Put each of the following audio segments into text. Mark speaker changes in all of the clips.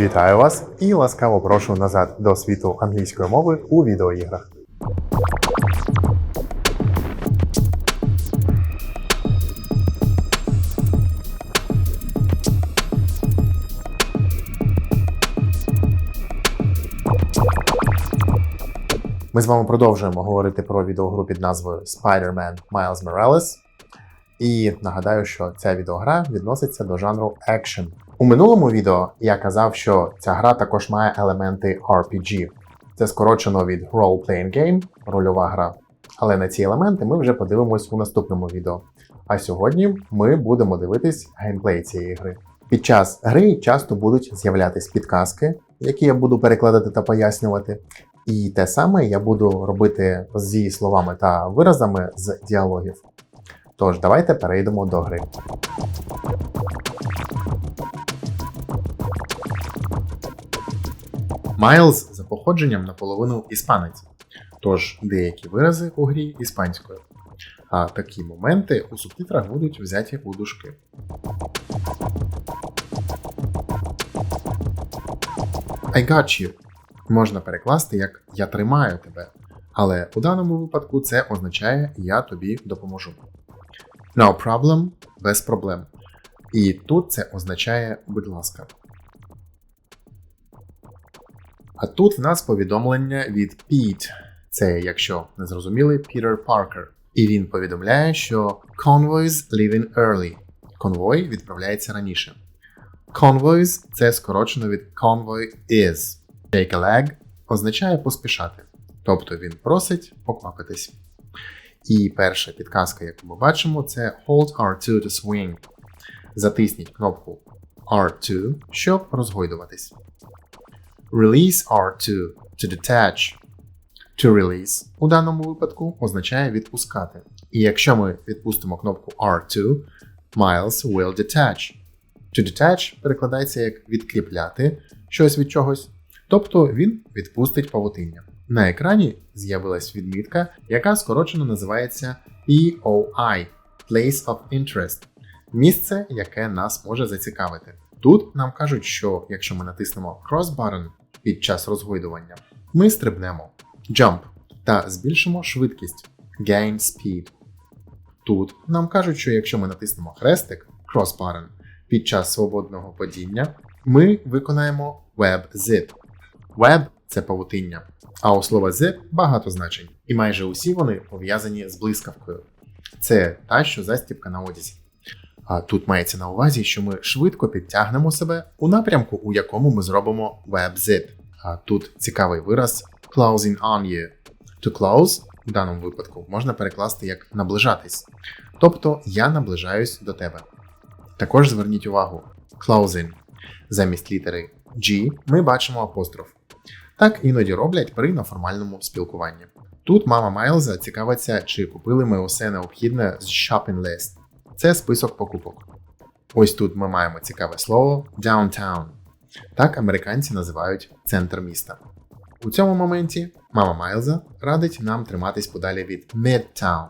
Speaker 1: Вітаю вас і ласкаво прошу назад до світу англійської мови у відеоіграх. Ми з вами продовжуємо говорити про відеогру під назвою Spider-Man Miles Morales. І нагадаю, що ця відеогра відноситься до жанру Action. У минулому відео я казав, що ця гра також має елементи RPG. Це скорочено від Role Playing Game, рольова гра. Але на ці елементи ми вже подивимось у наступному відео. А сьогодні ми будемо дивитись геймплей цієї гри. Під час гри часто будуть з'являтись підказки, які я буду перекладати та пояснювати. І те саме я буду робити зі словами та виразами з діалогів. Тож, давайте перейдемо до гри. Майлз за походженням наполовину іспанець, тож деякі вирази у грі іспанською. А такі моменти у субтитрах будуть взяті у дужки. I got you можна перекласти як Я тримаю тебе. Але у даному випадку це означає Я тобі допоможу. No problem без проблем. І тут це означає будь ласка. А тут в нас повідомлення від Pete. Це, якщо не зрозуміли, Peter Parker. І він повідомляє, що Convoys leaving early. Конвой відправляється раніше. Convoys це скорочено від Convoy is. Take a leg означає поспішати. Тобто він просить поквапитись. І перша підказка, яку ми бачимо, це Hold R2 to swing. Затисніть кнопку R2, щоб розгойдуватись. Release R2 to detach. To release у даному випадку означає відпускати. І якщо ми відпустимо кнопку R2, Miles will detach. To detach перекладається як відкріпляти щось від чогось. Тобто він відпустить павутиння. На екрані з'явилась відмітка, яка скорочено називається POI Place of Interest місце, яке нас може зацікавити. Тут нам кажуть, що якщо ми натиснемо Cross Button під час розгойдування, ми стрибнемо Jump та збільшимо швидкість Gain Speed. Тут нам кажуть, що якщо ми натиснемо хрестик Cross Button під час свободного падіння, ми виконаємо Web Zip. Web це павутиння, а у слова zip багато значень, і майже усі вони пов'язані з блискавкою. Це та, що застібка на одязі. А тут мається на увазі, що ми швидко підтягнемо себе у напрямку, у якому ми зробимо web zip. А тут цікавий вираз closing on you. To close в даному випадку можна перекласти як наближатись. Тобто я наближаюсь до тебе. Також зверніть увагу: closing. Замість літери G ми бачимо апостроф. Так іноді роблять при неформальному спілкуванні. Тут мама Майлза цікавиться, чи купили ми усе необхідне з shopping list. Це список покупок. Ось тут ми маємо цікаве слово downtown. Так американці називають центр міста. У цьому моменті мама Майлза радить нам триматись подалі від Midtown.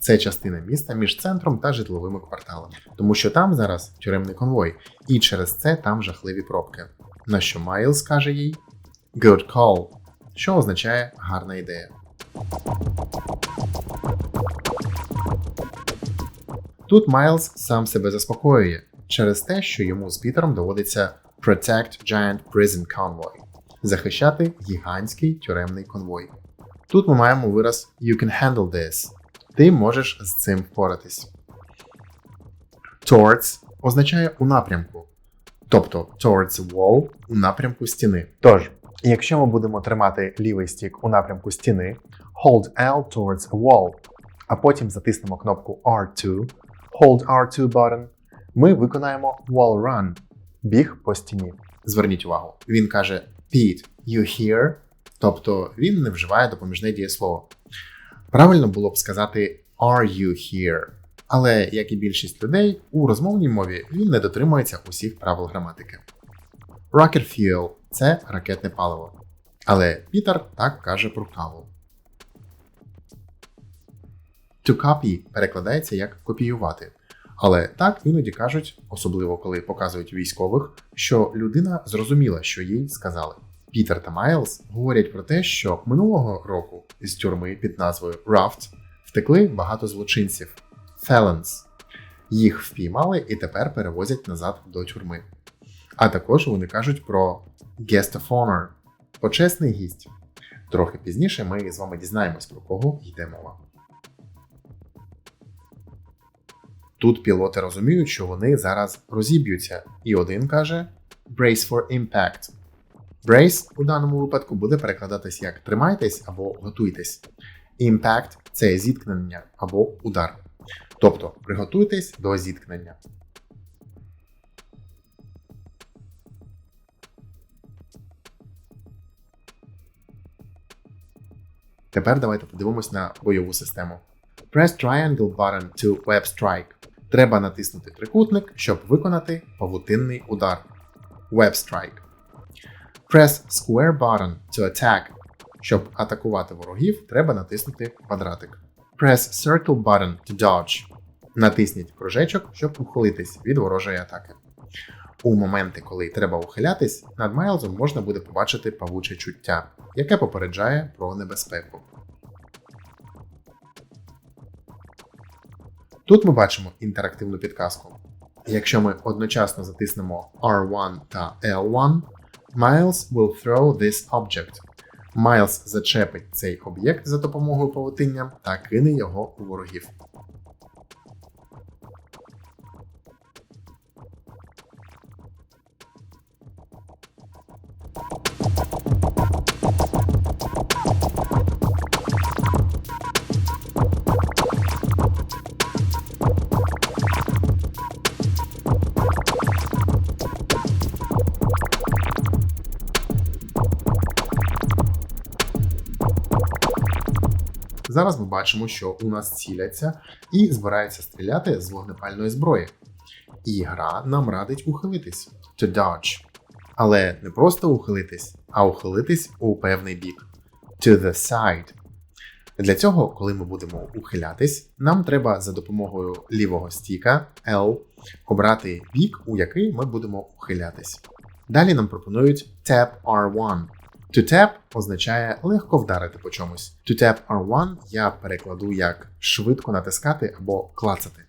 Speaker 1: Це частина міста між центром та житловими кварталами, тому що там зараз тюремний конвой, і через це там жахливі пробки. На що Майлз каже їй Good call, що означає гарна ідея. Тут Майлз сам себе заспокоює через те, що йому з Пітером доводиться Protect Giant Prison Convoy захищати гігантський тюремний конвой. Тут ми маємо вираз You can handle this. Ти можеш з цим впоратись. Towards означає у напрямку, тобто towards wall у напрямку стіни. Тож, якщо ми будемо тримати лівий стік у напрямку стіни, hold L towards a wall, а потім затиснемо кнопку R2, hold R2 button, ми виконаємо wall run, біг по стіні. Зверніть увагу, він каже Pete, you here? Тобто він не вживає допоміжне дієслово. Правильно було б сказати Are you here? Але, як і більшість людей, у розмовній мові він не дотримується усіх правил граматики. Rocket fuel це ракетне паливо. Але Пітер так каже про каву. To copy перекладається як копіювати. Але так іноді кажуть, особливо коли показують військових, що людина зрозуміла, що їй сказали. Пітер та Майлз говорять про те, що минулого року із тюрми під назвою Raft втекли багато злочинців Felons. Їх впіймали і тепер перевозять назад до тюрми. А також вони кажуть про Guest of Honor почесний гість. Трохи пізніше ми з вами дізнаємось, про кого йде мова. Тут пілоти розуміють, що вони зараз розіб'ються, і один каже Brace for Impact. Brace у даному випадку буде перекладатись як тримайтесь або готуйтесь. Impact це зіткнення або удар. Тобто приготуйтесь до зіткнення. Тепер давайте подивимось на бойову систему. Press triangle button to web strike. Треба натиснути трикутник, щоб виконати павутинний удар. Web strike. Press square button to attack. Щоб атакувати ворогів, треба натиснути квадратик. Press circle button to dodge. Натисніть кружечок, щоб ухилитись від ворожої атаки. У моменти, коли треба ухилятись, над Майлзом можна буде побачити павуче чуття, яке попереджає про небезпеку. Тут ми бачимо інтерактивну підказку. Якщо ми одночасно затиснемо R1 та L1, Miles will throw this object. Miles зачепить цей об'єкт за допомогою павутиння та кине його у ворогів. Зараз ми бачимо, що у нас ціляться і збираються стріляти з вогнепальної зброї. І гра нам радить ухилитись to dodge. Але не просто ухилитись, а ухилитись у певний бік to the side. Для цього, коли ми будемо ухилятись, нам треба за допомогою лівого стіка L обрати бік, у який ми будемо ухилятись. Далі нам пропонують Tap R1. To tap означає легко вдарити по чомусь. To tap R1 я перекладу як швидко натискати або клацати.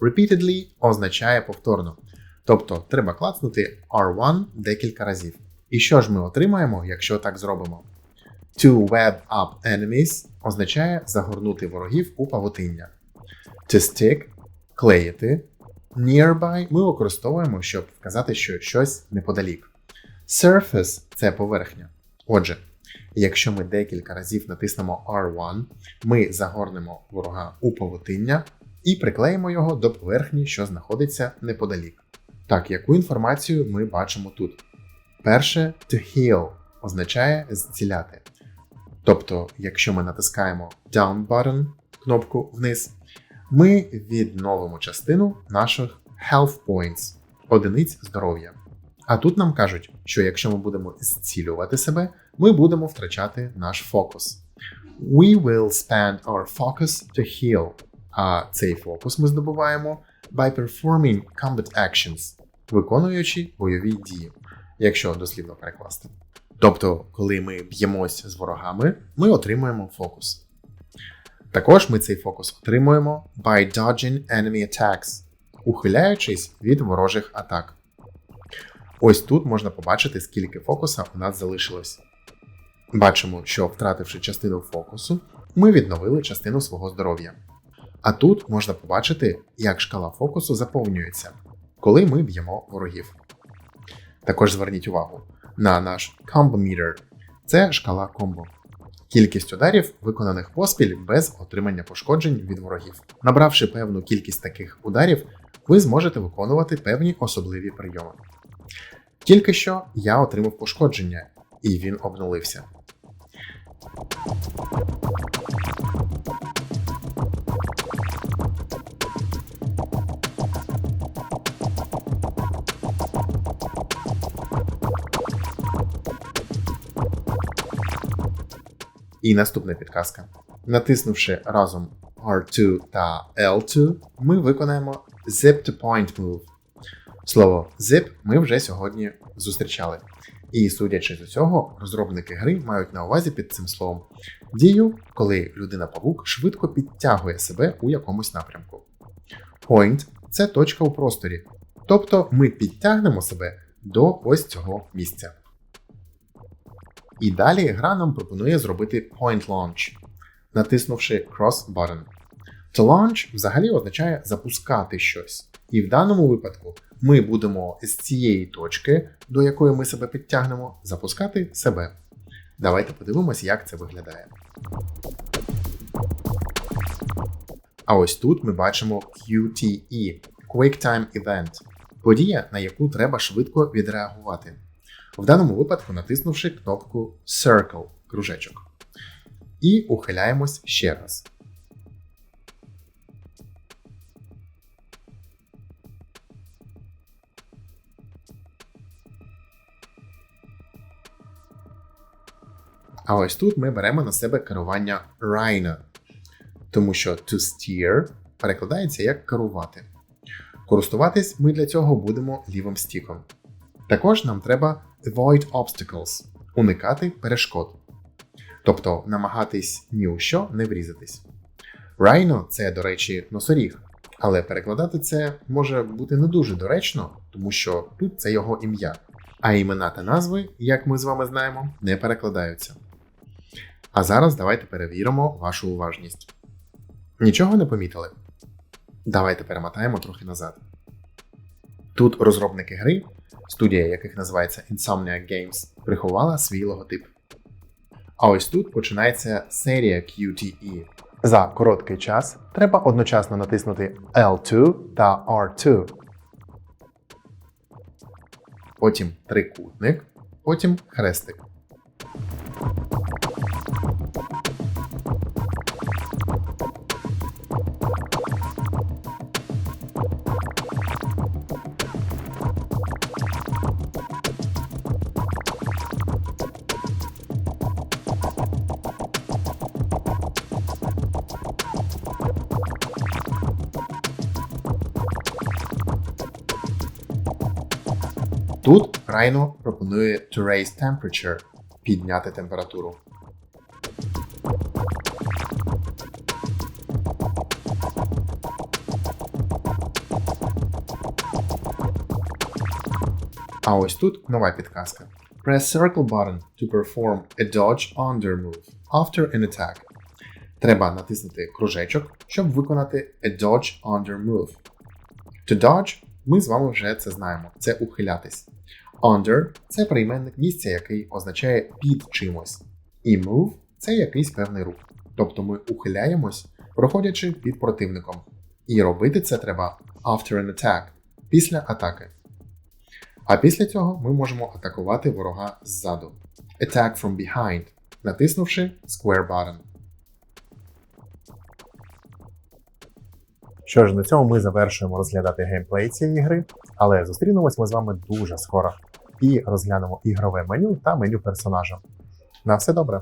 Speaker 1: Repeatedly означає повторно. Тобто треба клацнути R1 декілька разів. І що ж ми отримаємо, якщо так зробимо? To web up enemies означає загорнути ворогів у павутиння. To stick клеїти. Nearby ми використовуємо, щоб вказати, що щось неподалік. Surface це поверхня. Отже, якщо ми декілька разів натиснемо R1, ми загорнемо ворога у павутиння і приклеїмо його до поверхні, що знаходиться неподалік. Так, яку інформацію ми бачимо тут? Перше, to heal означає зціляти. Тобто, якщо ми натискаємо Down button, кнопку вниз, ми відновимо частину наших health points, одиниць здоров'я. А тут нам кажуть, що якщо ми будемо зцілювати себе, ми будемо втрачати наш фокус. We will spend our focus to heal. А цей фокус ми здобуваємо by performing combat actions, виконуючи бойові дії, якщо дослівно перекласти. Тобто, коли ми б'ємось з ворогами, ми отримуємо фокус. Також ми цей фокус отримуємо by dodging enemy attacks, ухиляючись від ворожих атак. Ось тут можна побачити, скільки фокуса у нас залишилось. Бачимо, що втративши частину фокусу, ми відновили частину свого здоров'я. А тут можна побачити, як шкала фокусу заповнюється, коли ми б'ємо ворогів. Також зверніть увагу на наш Combo. Це шкала комбо. Кількість ударів, виконаних поспіль без отримання пошкоджень від ворогів. Набравши певну кількість таких ударів, ви зможете виконувати певні особливі прийоми. Тільки що я отримав пошкодження, і він обнулився. І наступна підказка. Натиснувши разом R2 та L2, ми виконаємо zip to point move. Слово zip ми вже сьогодні зустрічали. І судячи з усього, розробники гри мають на увазі під цим словом дію, коли людина-павук швидко підтягує себе у якомусь напрямку. Point це точка у просторі. Тобто ми підтягнемо себе до ось цього місця. І далі гра нам пропонує зробити point launch, натиснувши cross button. To launch взагалі означає запускати щось. І в даному випадку ми будемо з цієї точки, до якої ми себе підтягнемо, запускати себе. Давайте подивимося, як це виглядає. А ось тут ми бачимо QTE QuickTime Event подія, на яку треба швидко відреагувати. В даному випадку натиснувши кнопку Circle кружечок. І ухиляємось ще раз. А ось тут ми беремо на себе керування Rhino, тому що to steer перекладається як керувати. Користуватись ми для цього будемо лівим стіком. Також нам треба avoid obstacles уникати перешкод. Тобто намагатись ні у що не врізатись. Rhino – це, до речі, носоріг, але перекладати це може бути не дуже доречно, тому що тут це його ім'я. А імена та назви, як ми з вами знаємо, не перекладаються. А зараз давайте перевіримо вашу уважність. Нічого не помітили? Давайте перемотаємо трохи назад. Тут розробники гри, студія яких називається Insomniac Games, приховала свій логотип. А ось тут починається серія QTE. За короткий час треба одночасно натиснути L2 та R2. Потім трикутник, потім хрестик. Тут Rhino пропонує to raise temperature підняти температуру. А ось тут нова підказка. Press circle button to perform a dodge under move after an attack. Треба натиснути кружечок, щоб виконати a dodge under move. To dodge ми з вами вже це знаємо. Це ухилятись. Under це прийменник місця, який означає під чимось. І move це якийсь певний рух. Тобто ми ухиляємось, проходячи під противником. І робити це треба after an attack після атаки. А після цього ми можемо атакувати ворога ззаду. Attack from behind, натиснувши Square Button.
Speaker 2: Що ж, на цьому ми завершуємо розглядати геймплей цієї гри, але зустрінемось ми з вами дуже скоро і розглянемо ігрове меню та меню персонажа. На все добре!